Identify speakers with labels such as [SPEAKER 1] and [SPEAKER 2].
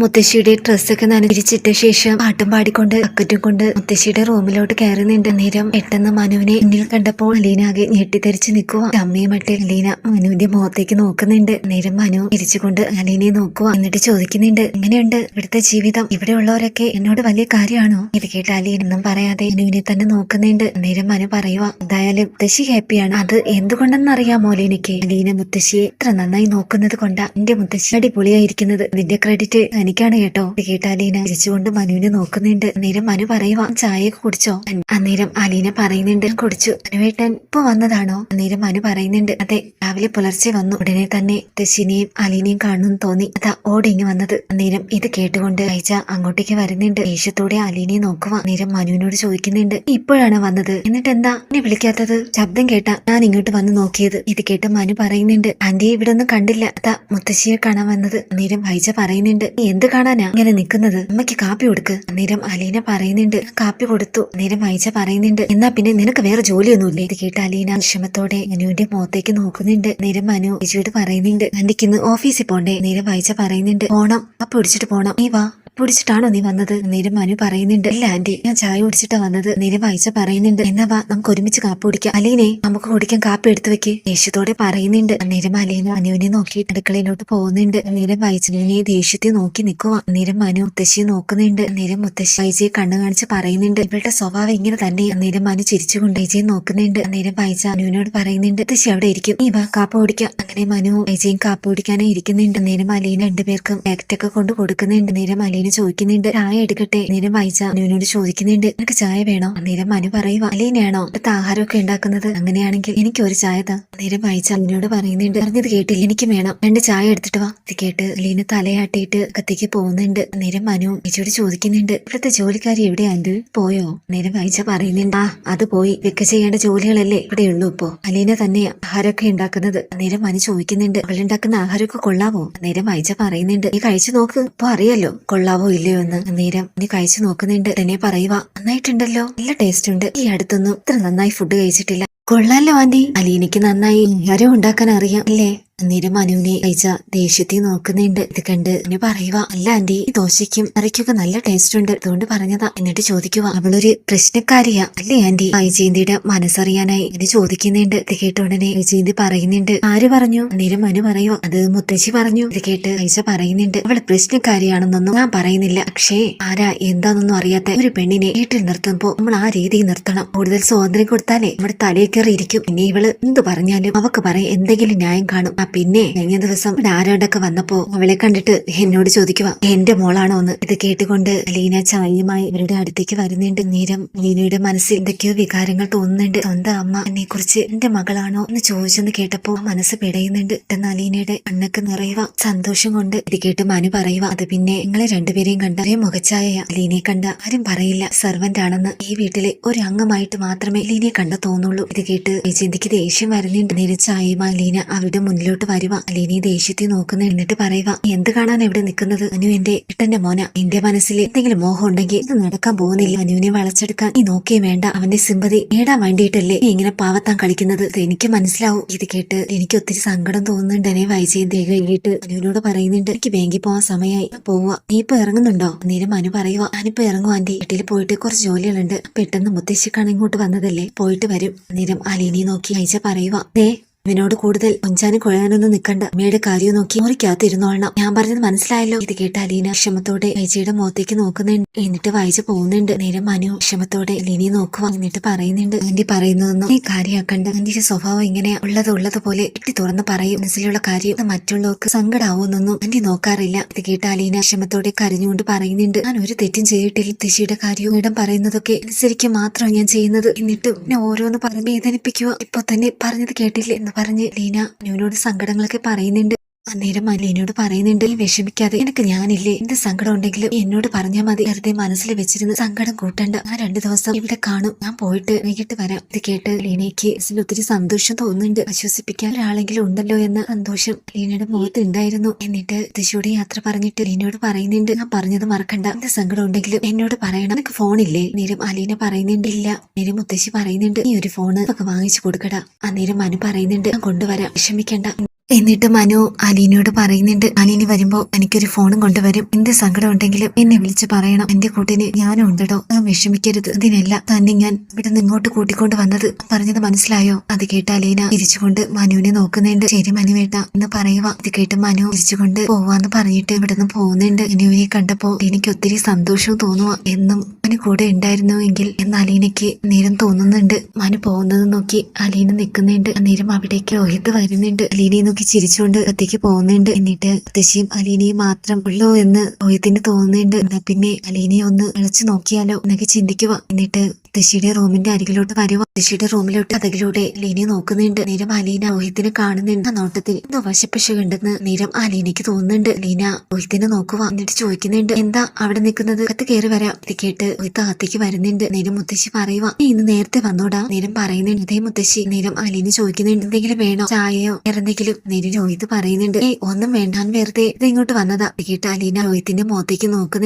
[SPEAKER 1] മുത്തശ്ശിയുടെ ഡ്രസ്സൊക്കെ നനച്ചിട്ട ശേഷം പാട്ടും പാടിക്കൊണ്ട് ബക്കറ്റും കൊണ്ട് മുത്തശ്ശിയുടെ റൂമിലോട്ട് കയറുന്നുണ്ട്. നേരം പെട്ടെന്ന് മനുവിനെ മുന്നിൽ കണ്ടപ്പോൾ അലീന ആകെ ഞെട്ടിത്തെറിച്ച് നിൽക്കുക. അമ്മയും മട്ട് അലീന മനുവിന്റെ മുഖത്തേക്ക് നോക്കുന്നുണ്ട്. നേരം മനു തിരിച്ചുകൊണ്ട് അലീനയെ നോക്കുക എന്നിട്ട് ചോദിക്കുന്നുണ്ട് എങ്ങനെയുണ്ട്? ഇവിടുത്തെ ജീവിതം? ഇവിടെ ഉള്ളവരൊക്കെ എന്നോട് വലിയ കാര്യമാണോ? ഇത് കേട്ട അലീന ഒന്നും പറയാതെ മനുവിനെ തന്നെ നോക്കുന്നുണ്ട്. നേരം മനു പറയുക എന്തായാലും മുത്തശ്ശി ഹാപ്പിയാണ്. അത് എന്തുകൊണ്ടെന്ന് അറിയാമോ അലീനയ്ക്ക്? അലീന മുത്തശ്ശിയെ ഇത്ര നന്നായി നോക്കുന്നത് കൊണ്ടാ എന്റെ മുത്തശ്ശി അടിപൊളിയായിരിക്കുന്നത്. ഇതിന്റെ ക്രെഡിറ്റ് എനിക്കാണ് കേട്ടോ. കേട്ട അലീന ചിരിച്ചുകൊണ്ട് മനുവിനെ നോക്കുന്നുണ്ട്. അന്നേരം മനു പറയുവാ ചായ കുടിച്ചോ? അന്നേരം അലീന പറയുന്നുണ്ട് "ഞാൻ കുടിച്ചു. മനുവേട്ടൻ ഇപ്പൊ വന്നതാണോ? അന്നേരം മനു പറയുന്നുണ്ട് അതെ രാവിലെ പുലർച്ചെ വന്നു. ഉടനെ തന്നെ ശനിയും അലീനയും കാണുന്നു തോന്നി. അതാ ഓടിങ്ങി വന്നത്. അന്നേരം ഇത് കേട്ടുകൊണ്ട് അയച്ച അങ്ങോട്ടേക്ക് വരുന്നുണ്ട്. ദേഷ്യത്തോടെ അലീനയെ നോക്കുക അന്നേരം മനുവിനോട് ചോദിക്കുന്നുണ്ട് "നീ ഇപ്പോഴാണ് വന്നത്? എന്നിട്ട് എന്താ എന്നെ വിളിക്കാത്തത്? ശബ്ദം കേട്ട ഞാൻ ഇങ്ങോട്ട് വന്ന് നോക്കിയത്. ഇത് കേട്ട് മനു പറയുന്നുണ്ട് ആന്റിയെ ഇവിടെ ഒന്നും കണ്ടില്ല. അതാ മുത്തശ്ശിയെ കാണാൻ വന്നത്. അന്നേരം ഐജ പറയുന്നുണ്ട് "നീ എന്ത് കാണാനാ ഇങ്ങനെ നിൽക്കുന്നത് അമ്മയ്ക്ക് കാപ്പി കൊടുക്ക്. അന്നേരം അലീന പറയുന്നുണ്ട്. കാപ്പി കൊടുത്തു. അന്നേരം മൈജ പറയുന്നുണ്ട്. എന്നാ പിന്നെ നിനക്ക് വേറെ ജോലിയൊന്നുമില്ലേ? ഇത് കേട്ട അലീന വിഷമത്തോടെ അനുവിന്റെ മുഖത്തേക്ക് നോക്കുന്നുണ്ട്. നേരം മനു ഐജയോട് പറയുന്നുണ്ട്. ആന്റിക്ക് ഇന്ന് ഓഫീസിൽ പോണ്ടേ? നേരം മൈജ പറയുന്നുണ്ട്. പോണം. അപ്പൊ പിടിച്ചിട്ട് പോണം. നീ വാ. പിടിച്ചിട്ടാണോ നീ വന്നത്? നേരം മനു പറയുന്നുണ്ട്. ഇല്ല ആന്റി. ഞാൻ ചായ കുടിച്ചിട്ടാ വന്നത്. നേരം വായിച്ച പറയുന്നുണ്ട്. എന്നാ വാ നമുക്ക് ഒരുമിച്ച് കാപ്പ് കുടിക്കാം. അലീനെ നമുക്ക് കുടിക്കാൻ കാപ്പ് എടുത്തു വെക്ക്. ദേഷ്യത്തോടെ പറയുന്നുണ്ട്. നേരം അലീന അനുവിനെ നോക്കി അടുക്കളയിലോട്ട് പോകുന്നുണ്ട്. നേരം നീ ദേഷ്യത്തെ നോക്കി നിൽക്കുക നേരം മനു മുത്തശ്ശിയെ നോക്കുന്നുണ്ട്. നേരം മുത്തശ്ശി വൈജയെ കണ്ണു കാണിച്ച് പറയുന്നുണ്ട്. ഇവളുടെ സ്വഭാവം ഇങ്ങനെ തന്നെ നേരം മനു ചിരിച്ചുകൊണ്ട് വൈജയെ നോക്കുന്നുണ്ട്. നേരം വായിച്ച അനുവിനോട് പറയുന്നുണ്ട്. മുത്തശ്ശി അവിടെ ഇരിക്കും. നീ വാ കാപ്പി കുടിക്കാം. അങ്ങനെ മനു വിജയും കാപ്പി കുടിക്കാനായി ഇരിക്കുന്നുണ്ട്. നേരം അലീന രണ്ടുപേർക്കും ഒക്കെ കൊണ്ട് കൊടുക്കുന്നുണ്ട്. നേരം അലീന ചോദിക്കുന്നുണ്ട് ചായ എടുക്കട്ടെ? നേരം വായിച്ച അനുവിനോട് ചോദിക്കുന്നുണ്ട് നിനക്ക് ചായ വേണോ? നേരം മനു പറയുക അലീനയാണോ അടുത്ത ആഹാരമൊക്കെ ഉണ്ടാക്കുന്നത്? അങ്ങനെയാണെങ്കിൽ എനിക്ക് ഒരു ചായ താ. നേരം വായിച്ച അലീനോട് പറയുന്നുണ്ട് പറഞ്ഞത് കേട്ടില്ല എനിക്ക് വേണം. രണ്ട് ചായ എടുത്തിട്ട് വാ. ഇത് കേട്ട് അലീന തലയാട്ടിയിട്ട് കത്തിക്ക് പോകുന്നുണ്ട്. നേരം മനു ചേച്ചിയോട് ചോദിക്കുന്നുണ്ട് ഇവിടുത്തെ ജോലിക്കാരി എവിടെയാണ്ട് പോയോ? നേരം വായിച്ച പറയുന്നുണ്ട് ആ അത് പോയി. വെക്ക ചെയ്യേണ്ട ജോലികളല്ലേ ഇവിടെ ഉള്ളൂ ഇപ്പോ. അലീന തന്നെ ആഹാരമൊക്കെ ഉണ്ടാക്കുന്നത്. നേരം മനു ചോദിക്കുന്നുണ്ട് അവളുണ്ടാക്കുന്ന ആഹാരമൊക്കെ കൊള്ളാവോ? നേരം വായിച്ച പറയുന്നുണ്ട് നീ കഴിച്ചു നോക്ക്. ഇപ്പൊ അറിയാലോ കൊള്ളാവോ? ഇല്ലയോ എന്ന് നേരം നീ കഴിച്ചു നോക്കുന്നുണ്ട്. തന്നെ പറയുക നന്നായിട്ടുണ്ടല്ലോ. നല്ല ടേസ്റ്റ് ഉണ്ട്. ഈ അടുത്തൊന്നും ഇത്ര നന്നായി ഫുഡ് കഴിച്ചിട്ടില്ല. കൊള്ളാലോ ആന്റി. അലീനയ്ക്ക് നന്നായി. ആരും ഉണ്ടാക്കാൻ അറിയാം. അല്ലേ അന്നേരം മനുവിനെ കഴിച്ച ദേഷ്യത്തിൽ നോക്കുന്നുണ്ട്. ഇത് കണ്ട് എന്നെ പറയുക അല്ല ആന്റി ഈ ദോശയ്ക്കും കറിക്കൊക്കെ നല്ല ടേസ്റ്റ് ഉണ്ട്. അതുകൊണ്ട് പറഞ്ഞതാ. എന്നിട്ട് ചോദിക്കുക അവളൊരു പ്രശ്നക്കാരിയാ. അല്ലേ ആന്റി? വൈജയന്തിയുടെ മനസ്സറിയാനായി എന്നെ ചോദിക്കുന്നുണ്ട്. ഇത് കേട്ട ഉടനെ വൈജയന്തി പറയുന്നുണ്ട് ആര് പറഞ്ഞു? അന്നേരം മനു പറയുക അത് മുത്തശ്ശി പറഞ്ഞു. ഇത് കേട്ട് ഐസ പറയുന്നുണ്ട് അവൾ പ്രശ്നക്കാരിയാണെന്നൊന്നും ഞാൻ പറയുന്നില്ല. പക്ഷേ ആരാ എന്താണെന്നൊന്നും അറിയാത്ത ഒരു പെണ്ണിനെ വീട്ടിൽ നിർത്തുമ്പോ നമ്മൾ ആ രീതിയിൽ നിർത്തണം. കൂടുതൽ സ്വാതന്ത്ര്യം കൊടുത്താലേ നമ്മുടെ തലയിൽ കയറി ഇരിക്കും പിന്നെ ഇവൾ എന്ത് പറഞ്ഞാലും അവക്ക് പറയും എന്തെങ്കിലും ന്യായം കാണും. പിന്നെ കഴിഞ്ഞ ദിവസം ആരോടൊക്കെ വന്നപ്പോ അവളെ കണ്ടിട്ട് എന്നോട് ചോദിക്കുക എന്റെ മോളാണോ എന്ന്? ഇത് കേട്ടുകൊണ്ട് ലീന ചായയുമായി ഇവരുടെ അടുത്തേക്ക് വരുന്നുണ്ട് നേരം ലീനയുടെ മനസ്സിൽ എന്തൊക്കെയോ വികാരങ്ങൾ തോന്നുന്നുണ്ട്. സ്വന്തം അമ്മ എന്നെ കുറിച്ച് എന്റെ മകളാണോ? എന്ന് ചോദിച്ചെന്ന് കേട്ടപ്പോ മനസ്സ് പിടയുന്നുണ്ട്. എന്നാൽ ലീനയുടെ കണ്ണൊക്കെ നിറയുക സന്തോഷം കൊണ്ട് ഇത് കേട്ട് മനു പറയുക അത് പിന്നെ നിങ്ങളെ രണ്ടുപേരെയും കണ്ട ഒരേ മുഖച്ചായ ലീനയെ കണ്ട ആരും പറയില്ല സെർവന്റ് ആണെന്ന് ഈ വീട്ടിലെ ഒരു അംഗമായിട്ട് മാത്രമേ ലീനയെ കണ്ട തോന്നുള്ളൂ. ഇത് കേട്ട് ചിന്തിക്ക് ദേഷ്യം വരുന്നുണ്ട്. നേരെ ചായയുമായി ലീന അവരുടെ മുന്നിലോട്ട് വരുക ലീനയെ ദേഷ്യത്തിൽ നോക്കുന്ന എന്നിട്ട് പറയുക "നീ എന്ത് കാണാൻ എവിടെ നിൽക്കുന്നത്? അനു എന്റെ ഇട്ടന്റെ മോന. എന്റെ മനസ്സിൽ എന്തെങ്കിലും മോഹം ഉണ്ടെങ്കിൽ ഇത് നടക്കാൻ പോകുന്നില്ല. അനുവിനെ വളച്ചെടുക്കാൻ നീ നോക്കിയേ വേണ്ട. അവന്റെ സിമ്പതി നേടാൻ വേണ്ടിയിട്ടല്ലേ നീ ഇങ്ങനെ പാവത്താൻ കളിക്കുന്നത്. എനിക്ക് മനസ്സിലാവും. ഇത് കേട്ട് എനിക്ക് ഒത്തിരി സങ്കടം തോന്നുന്നുണ്ട്. എന്നെ വൈജയന്തി കഴിഞ്ഞിട്ട് അനുവിനോട് പറയുന്നുണ്ട്. എനിക്ക് ബാങ്കിൽ പോവാൻ സമയമായി പോവുക പോവാ. നീ ഇപ്പൊ ഇറങ്ങുന്നുണ്ടോ? നേരം അനു പറയുക ഞാനിപ്പോ ഇറങ്ങും ആന്റി വീട്ടിൽ പോയിട്ട് കുറച്ച് ജോലികളുണ്ട്. പെട്ടെന്ന് മുത്തശ്ശിക്കാണ് ഇങ്ങോട്ട് വന്നതല്ലേ? പോയിട്ട് വരും. നേരം അലീനെ നോക്കി അയച്ച പറയുക ദേ ഇവനോട് കൂടുതൽ കൊഞ്ചാനും കുഴയാനൊന്നും നിൽക്കണ്ട അമ്മയുടെ കാര്യം നോക്കി മുറിക്കകത്ത് ഇരുന്നോളണം ഞാൻ പറഞ്ഞത് മനസ്സിലായല്ലോ. ഇത് കേട്ട അലീന ക്ഷമത്തോടെ വൈജിയുടെ മുഖത്തേക്ക് നോക്കുന്നുണ്ട്. എന്നിട്ട് വായിച്ചു പോകുന്നുണ്ട്. നേരം മനു ക്ഷമത്തോടെ ലിനി നോക്കുക എന്നിട്ട് പറയുന്നുണ്ട്. ആന്റി പറയുന്നതൊന്നും നീ കാര്യമാക്കണ്ട ആന്റിയുടെ സ്വഭാവം ഇങ്ങനെ ഉള്ളത് ഉള്ളത് പോലെ ഇട്ടി തുറന്ന് പറയും. മനസ്സിലുള്ള കാര്യം മറ്റുള്ളവർക്ക് സങ്കടാവുന്നൊന്നും ആന്റി നോക്കാറില്ല. ഇത് കേട്ട അലീന ക്ഷമത്തോടെ കരഞ്ഞുകൊണ്ട് പറയുന്നുണ്ട്. ഞാൻ ഒരു തെറ്റും ചെയ്തിട്ടില്ല. തിശിയുടെ കാര്യവും ഇടം പറയുന്നതൊക്കെ അനുസരിക്കുക മാത്രമാണ് ഞാൻ ചെയ്യുന്നത്. എന്നിട്ട് എന്നെ ഓരോന്ന് പറഞ്ഞ് വേദനിപ്പിക്കുക ഇപ്പൊ തന്നെ പറഞ്ഞത് കേട്ടില്ലേ? എന്ന് പറഞ്ഞ് ലീന ന്യൂനോട് സങ്കടങ്ങളൊക്കെ പറയുന്നുണ്ട്. അന്നേരം അലീനയോട് പറയുന്നുണ്ട് "നീ വിഷമിക്കാതെ. എനിക്ക് ഞാനില്ലേ? എന്ത് സങ്കടം ഉണ്ടെങ്കിലും എന്നോട് പറഞ്ഞാൽ മതി. വെറുതെ മനസ്സിൽ വെച്ചിരുന്ന് സങ്കടം കൂട്ടണ്ട. ഞാൻ രണ്ടു ദിവസം ഇവിടെ കാണും. ഞാൻ പോയിട്ട് വൈകിട്ട് വരാം. ഇത് കേട്ട് ലീനയ്ക്ക് ഒത്തിരി സന്തോഷം തോന്നുന്നുണ്ട്. ആശ്വസിപ്പിക്കാൻ ഒരാളെങ്കിലും ഉണ്ടല്ലോ എന്ന സന്തോഷം ലീനയുടെ മുഖത്ത് ഉണ്ടായിരുന്നു. എന്നിട്ട് തൃശ്ശൂടെ യാത്ര പറഞ്ഞിട്ട് ലീനയോട് പറയുന്നുണ്ട് ഞാൻ പറഞ്ഞത് മറക്കണ്ട. എന്ത് സങ്കടം ഉണ്ടെങ്കിലും എന്നോട് പറയണം. നിനക്ക് ഫോണില്ലേ നേരം അലീന പറയുന്നുണ്ട് ഇല്ല. നേരം മുത്തശ്ശി പറയുന്നുണ്ട് നീ ഒരു ഫോൺ ഒക്കെ വാങ്ങിച്ചു കൊടുക്കടാ. അന്നേരം മനു പറയുന്നുണ്ട് ഞാൻ കൊണ്ടുവരാം. വിഷമിക്കണ്ട. എന്നിട്ട് മനു അലീനയോട് പറയുന്നുണ്ട് അലീന വരുമ്പോ എനിക്കൊരു ഫോണും കൊണ്ടുവരും. എന്ത് സങ്കടം ഉണ്ടെങ്കിലും എന്നെ വിളിച്ച് പറയണം. എന്റെ കൂട്ടിന് ഞാനും ഉണ്ടോ ഞാൻ വിഷമിക്കരുത്. ഇതിനല്ല തന്നെ ഞാൻ ഇവിടെ നിന്ന് ഇങ്ങോട്ട് കൂട്ടിക്കൊണ്ട് വന്നത്. പറഞ്ഞത് മനസ്സിലായോ? അത് കേട്ട അലീന തിരിച്ചുകൊണ്ട് മനുവിനെ നോക്കുന്നുണ്ട്. ശരി മനുവേട്ട എന്ന് പറയുക ഇത് കേട്ട് മനു തിരിച്ചുകൊണ്ട് പോവാന്ന് പറഞ്ഞിട്ട് ഇവിടെ നിന്ന് പോകുന്നുണ്ട്. മനുവിനെ കണ്ടപ്പോ എനിക്ക് ഒത്തിരി സന്തോഷവും തോന്നുക എന്നും അവന് കൂടെ ഉണ്ടായിരുന്നുവെങ്കിൽ എന്ന് അലീനയ്ക്ക് നേരം തോന്നുന്നുണ്ട്. മനു പോകുന്നത് നോക്കി അലീന നിൽക്കുന്നുണ്ട്. നേരം അവിടേക്ക് രോഹിത് വരുന്നുണ്ട്. അലീനയെ നോക്കി ചിരിച്ചുകൊണ്ട് അത്തേക്ക് പോകുന്നുണ്ട്. എന്നിട്ട് അത്യശ്യം അലീനയും മാത്രം ഉള്ളൂ എന്ന് ഓയത്തിന് തോന്നുന്നുണ്ട്. എന്നാ പിന്നെ അലീനയെ ഒന്ന് വിളിച്ചു നോക്കിയാലോ എന്നൊക്കെ ചിന്തിക്കുക എന്നിട്ട് മുത്തശ്ശിയുടെ റൂമിന്റെ അരികിലോട്ട് വരുക മുത്തശ്ശിയുടെ റൂമിലോട്ട് അതിലൂടെ ലീന നോക്കുന്നുണ്ട്. നീരം അലീന രോഹിത്തിനെ കാണുന്നുണ്ട്. നോട്ടത്തിൽ എന്തോ വശപ്പശ കണ്ടെന്ന് നീരം അലീനയ്ക്ക് തോന്നുന്നുണ്ട്. ലീന രോഹിത്തിനെ നോക്കുക എന്നിട്ട് ചോദിക്കുന്നുണ്ട് എന്താ അവിടെ നിൽക്കുന്നത്? അകത്ത് കയറി വരാം. ഇത് കേട്ട് രോഹിത്ത് അകത്തേക്ക് വരുന്നുണ്ട്. നീരം മുത്തശ്ശി പറയുക നീ ഇന്ന് നേരത്തെ വന്നോടാ. നീരം പറയുന്നുണ്ട് അതേ മുത്തശ്ശി. നീരം അലീന ചോദിക്കുന്നുണ്ട് എന്തെങ്കിലും വേണോ? ചായയോ? വേറെ എന്തെങ്കിലും? നേരം രോഹിത്ത് പറയുന്നുണ്ട് ഏയ് ഒന്നും വേണ്ടാൻ വെറുതെ ഇത് ഇങ്ങോട്ട് വന്നതാ. ഇത് കേട്ട് അലീന രോഹിത്തിന്റെ മുഖത്തേക്ക് നോക്കുന്നുണ്ട്.